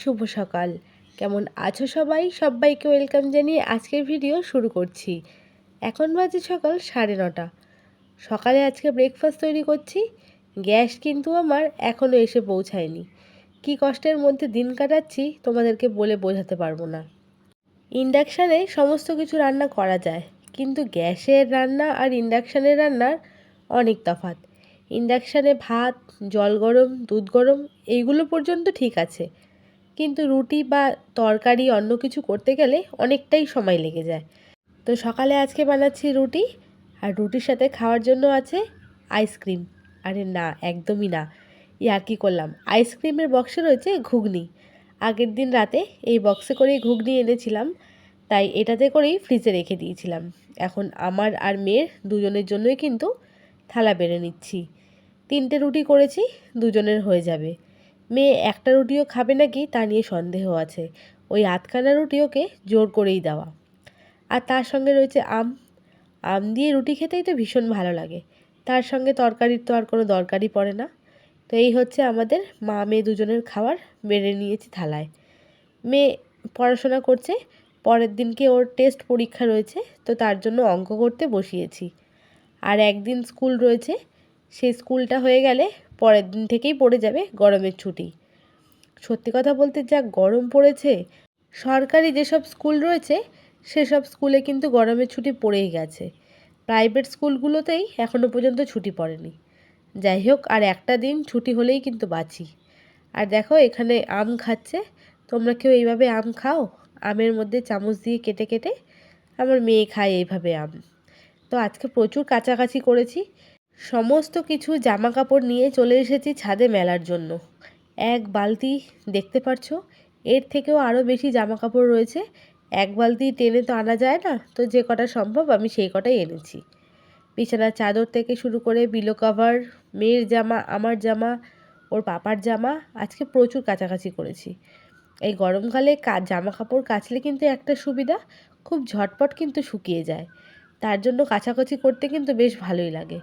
শুভ সকাল। কেমন আছো সবাই? সবাইকে ওয়েলকাম জানিয়ে আজকের ভিডিও শুরু করছি। এখন বাজে সকাল সাড়ে নটা। সকালে আজকে ব্রেকফাস্ট তৈরি করছি। গ্যাস কিন্তু আমার এখনও এসে পৌঁছায়নি। কি কষ্টের মধ্যে দিন কাটাচ্ছি তোমাদেরকে বলে বোঝাতে পারব না। ইন্ডাকশানে সমস্ত কিছু রান্না করা যায়, কিন্তু গ্যাসের রান্না আর ইন্ডাকশানের রান্নার অনেক তফাৎ। ইন্ডাকশানে ভাত, জল গরম, দুধ গরম, এইগুলো পর্যন্ত ঠিক আছে। কিন্তু রুটি বা তরকারি অন্য কিছু করতে গেলে অনেকটাই সময় লেগে যায়। তো সকালে আজকে বানাচ্ছি রুটি, আর রুটির সাথে খাওয়ার জন্য আছে আইসক্রিম। আরে না, একদমই না। ইয়ার কি করলাম? আইসক্রিমের বক্সে রয়েছে ঘুগনি। আগের দিন রাতে এই বক্সে করেই ঘুগনি এনেছিলাম, তাই এটাতে করেই ফ্রিজে রেখে দিয়েছিলাম। এখন আমার আর মেয়ের দুজনের জন্যই কিন্তু থালা বেড়ে নিচ্ছি। তিনটে রুটি করেছি, দুজনের হয়ে যাবে। মেয়ে একটা রুটিও খাবে নাকি তা নিয়ে সন্দেহ আছে। ওই আধখানা রুটি ওকে জোর করেই দেওয়া। আর তার সঙ্গে রয়েছে আম। আম দিয়ে রুটি খেতেই তো ভীষণ ভালো লাগে। তার সঙ্গে তরকারির তো আর কোনো দরকারই পড়ে না। তো এই হচ্ছে আমাদের মা মেয়ে দুজনের খাবার বেড়ে নিয়েছি থালায়। মেয়ে পড়াশোনা করছে, পরের দিনকে ওর টেস্ট পরীক্ষা রয়েছে, তো তার জন্য অঙ্ক করতে বসিয়েছি। আর একদিন স্কুল রয়েছে, সেই স্কুলটা হয়ে গেলে পরের দিন থেকেই পড়ে যাবে গরমের ছুটি। সত্যি কথা বলতে যা গরম পড়েছে, সরকারি যেসব স্কুল রয়েছে, সেসব স্কুলে কিন্তু গরমের ছুটি পড়েই গেছে। প্রাইভেট স্কুলগুলোতেই এখনও পর্যন্ত ছুটি পড়েনি। যাই হোক, আর একটা দিন ছুটি হলেই কিন্তু বাঁচি। আর দেখো, এখানে আম খাচ্ছে, তোমরা কেউ এইভাবে আম খাও? আমের মধ্যে চামচ দিয়ে কেটে কেটে আমার মেয়ে খায় এইভাবে আম। তো আজকে প্রচুর কাছাকাছি করেছি। সমস্ত কিছু জামা কাপড় নিয়ে চলে এসেছি ছাদে মেলার জন্য। এক বালতি, দেখতে পারছ এর থেকেও আরও বেশি জামা কাপড় রয়েছে। এক বালতি টেনে তো আনা যায় না, তো যে কটা সম্ভব আমি সেই কটাই এনেছি। বিছানার চাদর থেকে শুরু করে বিলো কাভার মেয়ের জামা, আমার জামা, ওর পাপার জামা, আজকে প্রচুর কাছাকাছি করেছি। এই গরমকালে কা জামা কাপড় কাচলে কিন্তু একটা সুবিধা, খুব ঝটপট কিন্তু শুকিয়ে যায়। তার জন্য কাছাকাছি করতে কিন্তু বেশ ভালোই লাগে।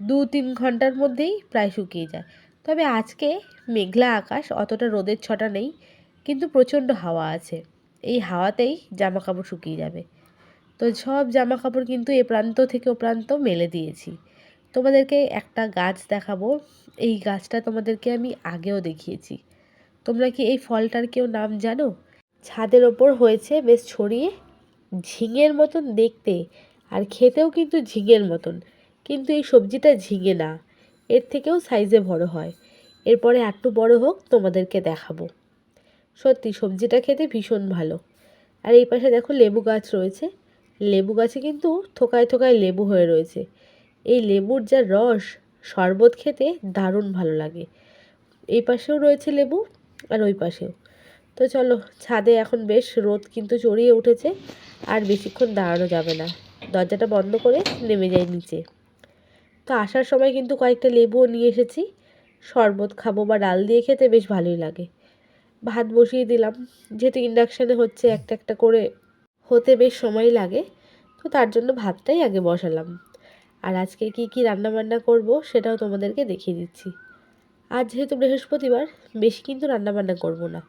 দু তিন ঘণ্টার মধ্যেই প্রায় শুকিয়ে যায়। তবে আজকে মেঘলা আকাশ, অতটা রোদের ছটা নেই, কিন্তু প্রচণ্ড হাওয়া আছে। এই হাওয়াতেই জামা কাপড় শুকিয়ে যাবে। তো সব জামা কাপড় কিন্তু এ প্রান্ত থেকে ও প্রান্ত মেলে দিয়েছি। তোমাদেরকে একটা গাছ দেখাবো। এই গাছটা তোমাদেরকে আমি আগেও দেখিয়েছি। তোমরা কি এই ফলটার কেউ নাম জানো? ছাদের ওপর হয়েছে বেশ ছড়িয়ে ঝিঙের মতন দেখতে আর খেতেও কিন্তু ঝিঙের মতন। কিন্তু এই সবজিটা ঝিঙে না। এর থেকেও সাইজে বড় হয়। এরপরে একটু বড় হোক, তোমাদেরকে দেখাবো। সত্যি, সবজিটা খেতে ভীষণ ভালো। আর এই পাশে দেখো লেবু গাছ রয়েছে। লেবু গাছে কিন্তু থোকায় থোকায় লেবু হয়ে রয়েছে। এই লেবুর যা রস, শরবত খেতে দারুণ ভালো লাগে। এই পাশেও রয়েছে লেবু আর ওই পাশেও। তো চলো, ছাদে এখন বেশ রোদ কিন্তু চড়িয়ে উঠেছে। আর বেশিক্ষণ দাঁড়ানো যাবে না। দরজাটা বন্ধ করে নেমে যাই নিচে। তো আসার সময় কিন্তু কয়েকটা লেবুও নিয়ে এসেছি। শরবত খাব বা ডাল দিয়ে খেতে বেশ ভালোই লাগে। ভাত বসিয়ে দিলাম। যেহেতু ইন্ডাকশানে হচ্ছে একটা একটা করে হতে বেশ সময় লাগে, তো তার জন্য ভাতটাই আগে বসালাম। আর আজকে কি কি রান্না বান্না করব সেটাও তোমাদেরকে দেখিয়ে দিচ্ছি। আজ যেহেতু বৃহস্পতিবার, বেশি কিন্তু রান্না বান্না করব না।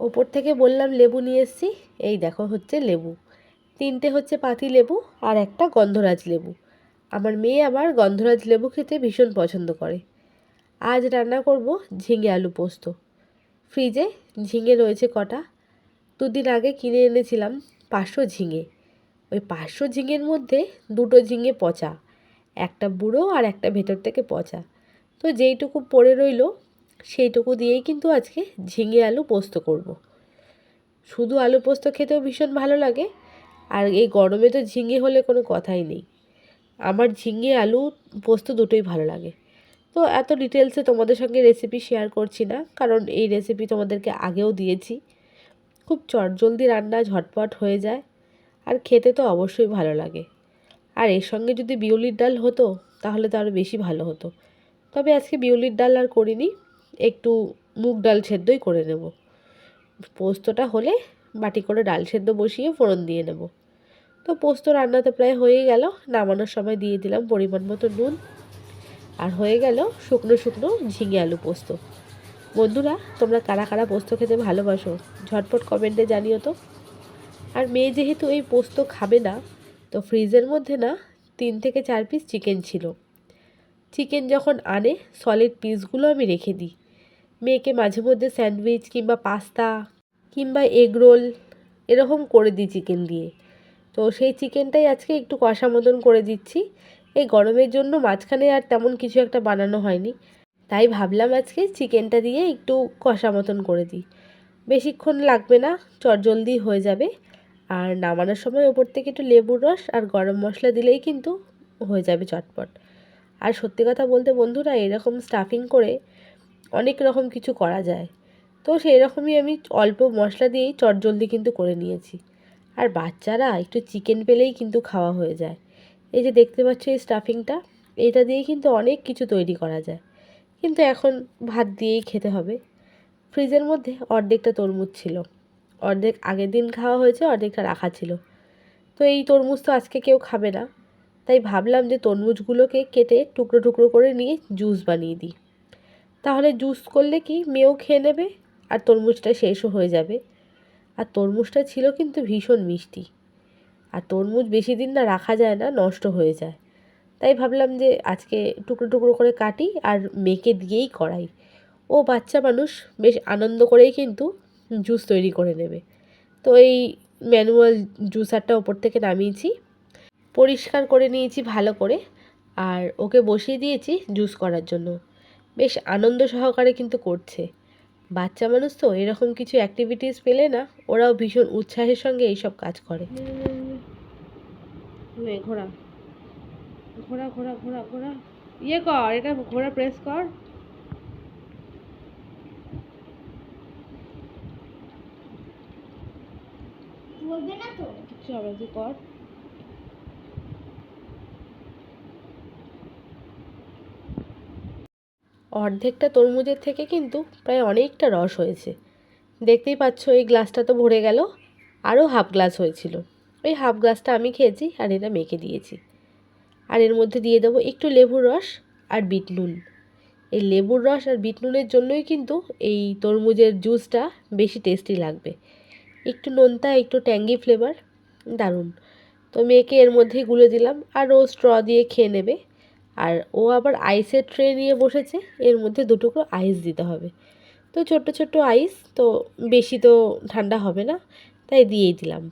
ওপর থেকে বললাম লেবু নিয়ে এসেছি, এই দেখো হচ্ছে লেবু। তিনটে হচ্ছে পাতি লেবু আর একটা গন্ধরাজ লেবু। আমার মেয়ে আবার গন্ধরাজ লেবু খেতে ভীষণ পছন্দ করে। আজ রান্না করব ঝিঙে আলু পোস্ত। ফ্রিজে ঝিঙে রয়েছে কটা। দুদিন আগে কিনে এনেছিলাম পাঁচশো ঝিঙে। ওই পাঁচশো ঝিঙের মধ্যে দুটো ঝিঙে পচা, একটা বুড়ো আর একটা ভেতর থেকে পচা। তো যেইটুকু পড়ে রইল, সেইটুকু দিয়েই কিন্তু আজকে ঝিঙে আলু পোস্ত করব। শুধু আলু পোস্ত খেতেও ভীষণ ভালো লাগে আর এই গরমে তো ঝিঙে হলে কোনো কথাই নেই। আমার ঝিঙে, আলু, পোস্ত দুটোই ভালো লাগে। তো এত ডিটেলসে তোমাদের সঙ্গে রেসিপি শেয়ার করছি না, কারণ এই রেসিপি তোমাদেরকে আগেও দিয়েছি। খুব চটজলদি রান্না ঝটপট হয়ে যায়, আর খেতে তো অবশ্যই ভালো লাগে। আর এর সঙ্গে যদি বিউলির ডাল হতো, তাহলে তো আরও বেশি ভালো হতো। তবে আজকে বিউলির ডাল আর করিনি, একটু মুগ ডাল সেদ্ধই করে নেব। পোস্তটা হলে বাটি করে ডাল সেদ্ধ বসিয়ে ফোড়ন দিয়ে নেব। তো পোস্ত রান্না তো প্রায় হয়েই গেল। নামানোর সময় দিয়ে দিলাম পরিমাণ মতো নুন। আর হয়ে গেল শুকনো শুকনো ঝিঙে আলু পোস্ত। বন্ধুরা, তোমরা কারা কারা পোস্ত খেতে ভালোবাসো? ঝটপট কমেন্টে জানিও তো। আর মেয়ে যেহেতু এই পোস্ত খাবে না, তো ফ্রিজের মধ্যে না তিন থেকে চার পিস চিকেন ছিল। চিকেন যখন আনে সলিড পিসগুলো আমি রেখে দিই। মেয়েকে মাঝে মধ্যে স্যান্ডউইচ কিংবা পাস্তা কিংবা এগ রোল এরকম করে দিই চিকেন দিয়ে। তো সেই চিকেনটাই আজকে একটু কষা মতন করে দিচ্ছি। এই গরমের জন্য মাঝখানে আর তেমন কিছু একটা বানানো হয়নি। তাই ভাবলাম আজকে চিকেনটা দিয়ে একটু কষা মতন করে দিই। বেশিক্ষণ লাগবে না, চট চটজলদি হয়ে যাবে। আর নামানোর সময় ওপর থেকে একটু লেবুর রস আর গরম মশলা দিলেই কিন্তু হয়ে যাবে চটপট। আর সত্যি কথা বলতে বন্ধুরা, এরকম স্টাফিং করে অনেক রকম কিছু করা যায়। তো সেই রকমই আমি অল্প মশলা দিয়েই চটজলদি কিন্তু করে নিয়েছি। আর বাচ্চারা একটু চিকেন পেলেই কিন্তু খাওয়া হয়ে যায়। এই যে দেখতে পাচ্ছ এই স্টাফিংটা এটা দিয়েই কিন্তু অনেক কিছু তৈরি করা যায়। কিন্তু এখন ভাত দিয়েই খেতে হবে। ফ্রিজের মধ্যে অর্ধেকটা তরমুজ ছিল। অর্ধেক আগের দিন খাওয়া হয়েছে, অর্ধেকটা রাখা ছিল। তো এই তরমুজ তো আজকে কেউ খাবে না। তাই ভাবলাম যে তরমুজগুলোকে কেটে টুকরো টুকরো করে নিয়ে জুস বানিয়ে দিই। তাহলে জুস করলে কি মেয়েও খেয়ে নেবে আর তরমুজটা শেষও হয়ে যাবে। আর তরমুজটা ছিল কিন্তু ভীষণ মিষ্টি। আর তরমুজ বেশি দিন না রাখা যায় না, নষ্ট হয়ে যায়। তাই ভাবলাম যে আজকে টুকরো টুকরো করে কাটি আর মেয়েকে দিয়েই করাই। ও বাচ্চা মানুষ, বেশ আনন্দ করেই কিন্তু জুস তৈরি করে নেবে। তো এই ম্যানুয়াল জুসারটা ওপর থেকে নামিয়েছি, পরিষ্কার করে নিয়েছি ভালো করে, আর ওকে বসিয়ে দিয়েছি জুস করার জন্য। বেশ আনন্দ সহকারে কিন্তু করছে। বাচ্চা মানুষ তো এরকম কিছু অ্যাক্টিভিটিস পেলে না ওরাও ভীষণ উৎসাহের সঙ্গে এইসব কাজ করে। ঘোড়া ঘোড়া ঘোড়া ঘোড়া ঘোড়া ইয়ে কর এটা ঘোড়া প্রেস কর। বলবে না তো? কিচ্ছু হবে তুই কর। অর্ধেকটা তরমুজের থেকে কিন্তু প্রায় অনেকটা রস হয়েছে। দেখতেই পাচ্ছ, এই গ্লাসটা তো ভরে গেল। আরও হাফ গ্লাস হয়েছিল। ওই হাফ গ্লাসটা আমি খেয়েছি আর এটা মেখে দিয়েছি। আর এর মধ্যে দিয়ে দেবো একটু লেবুর রস আর বিট নুন। এই লেবুর রস আর বিট নুনের জন্যই কিন্তু এই তরমুজের জুসটা বেশি টেস্টি লাগবে। একটু নোনতা, একটু ট্যাঙ্গি ফ্লেভার, দারুণ। তো মেয়েকে এর মধ্যেই গুলে দিলাম আর ও স্ট্র দিয়ে খেয়ে নেবে। আর ও আবার আইসের ট্রে নিয়ে বসেছে, এর মধ্যে দুটুকরো আইস দিতে হবে। তো ছোট্ট ছোট্ট আইস তো বেশি তো ঠান্ডা হবে না, তাই দিয়েই দিলাম।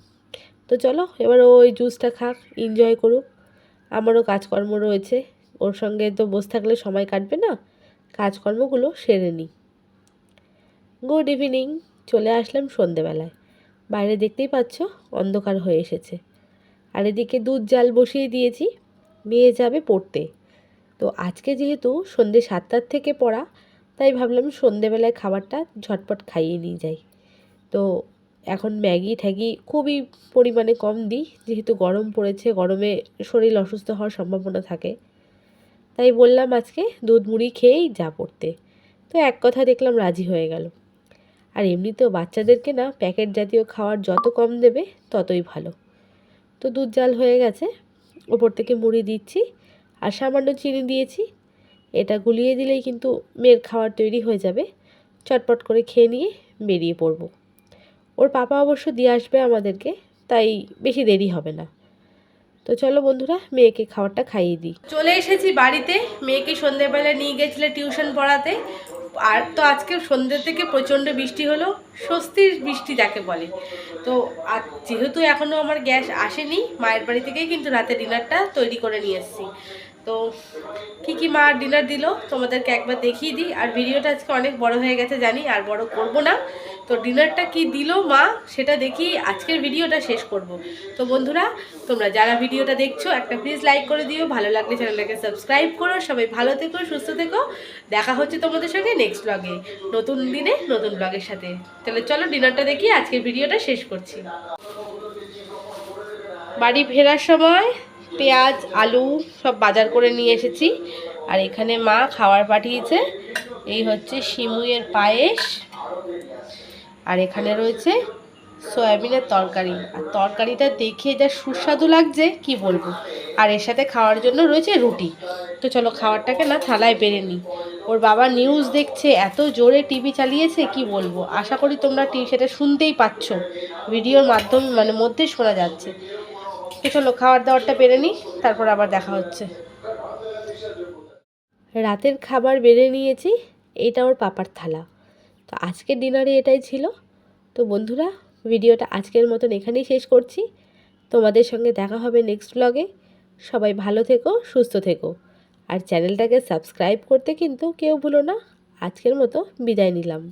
তো চলো, এবার ওই জুসটা খাক এনজয় করুক। আমারও কাজকর্ম রয়েছে, ওর সঙ্গে তো বসে থাকলে সময় কাটবে না, কাজকর্মগুলো সেরে নিই গুড ইভিনিং চলে আসলাম সন্ধেবেলায়। বাইরে দেখতেই পাচ্ছ, অন্ধকার হয়ে এসেছে। আর এদিকে দুধ জাল বসিয়ে দিয়েছি, মেয়ে যাবে পড়তে। তো আজকে যেহেতু সন্ধে সাতটার থেকে পড়া, তাই ভাবলাম সন্ধেবেলায় খাবারটা ঝটপট খাইয়ে নিয়ে যাই। তো এখন ম্যাগি ঠ্যাগি খুবই পরিমাণে কম দিই, যেহেতু গরম পড়েছে, গরমে শরীর অসুস্থ হওয়ার সম্ভাবনা থাকে। তাই বললাম আজকে দুধ মুড়ি খেয়েই যা পড়তে। তো এক কথা দেখলাম রাজি হয়ে গেল। আর এমনিতেও বাচ্চাদেরকে না প্যাকেট জাতীয় খাওয়ার যত কম দেবে ততই ভালো। তো দুধ জাল হয়ে গেছে, ওপর থেকে মুড়ি দিচ্ছি। আর সামান্য চিনি দিয়েছি। এটা গুলিয়ে দিলেই কিন্তু মেয়ের খাবার তৈরি হয়ে যাবে। চটপট করে খেয়ে নিয়ে বেরিয়ে পড়ব। ওর পাপা অবশ্য দিয়ে আসবে আমাদেরকে, তাই বেশি দেরি হবে না। তো চলো বন্ধুরা, মেয়েকে খাবারটা খাইয়ে দিই। চলে এসেছি বাড়িতে। মেয়েকে সন্ধ্যেবেলা নিয়ে গেছিলে টিউশন পড়াতে। আর তো আজকে সন্ধ্যে থেকে প্রচণ্ড বৃষ্টি হলো, স্বস্তির বৃষ্টি যাকে বলে। তো যেহেতু এখনও আমার গ্যাস আসেনি, মায়ের বাড়ি থেকেই কিন্তু রাতে ডিনারটা তৈরি করে নিয়ে এসেছি। তো কী কী মা ডিনার দিল তোমাদেরকে একবার দেখিয়ে দিই। আর ভিডিওটা আজকে অনেক বড় হয়ে গেছে জানি, আর বড় করব না। তো ডিনারটা কি দিল মা সেটা দেখি আজকের ভিডিওটা শেষ করব। তো বন্ধুরা, তোমরা যারা ভিডিওটা দেখছ, একটা প্লিজ লাইক করে দিও। ভালো লাগলে চ্যানেলটাকে সাবস্ক্রাইব করো। সবাই ভালো থেকো, সুস্থ থেকো। দেখা হচ্ছে তোমাদের সঙ্গে নেক্সট ব্লগে নতুন দিনে নতুন ব্লগের সাথে। তাহলে চলো ডিনারটা দেখি, আজকের ভিডিওটা শেষ করছি। বাড়ি ফেরার সময় পেঁয়াজ, আলু সব বাজার করে নিয়ে এসেছি। আর এখানে মা খাবার পাঠিয়েছে। এই হচ্ছে শিমুয়ের পায়েস। আর এখানে রয়েছে সয়াবিনের তরকারি। আর তরকারিটা দেখে যা সুস্বাদু লাগছে, কি বলব? আর এর সাথে খাওয়ার জন্য রয়েছে রুটি। তো চলো খাবারটাকে না থালায় বেড়ে নিই। ওর বাবা নিউজ দেখছে, এত জোরে টিভি চালিয়েছে, কি বলব? আশা করি তোমরা টিভি সেটা শুনতেই পাচ্ছ। ভিডিওর মাধ্যমে মানে মধ্যে শোনা যাচ্ছে। তো চলো খাবার দাবারটা পেরে নিই, তারপর আবার দেখা হচ্ছে। রাতের খাবার বেড়ে নিয়েছি, এটা ওর পাপার থালা। তো আজকের ডিনারে এটাই ছিল। তো বন্ধুরা, ভিডিওটা আজকের মতন এখানেই শেষ করছি। তোমাদের সঙ্গে দেখা হবে নেক্সট ব্লগে সবাই ভালো থেকো, সুস্থ থেকো। আর চ্যানেলটাকে সাবস্ক্রাইব করতে কিন্তু কেউ ভুলো না। আজকের মতো বিদায় নিলাম।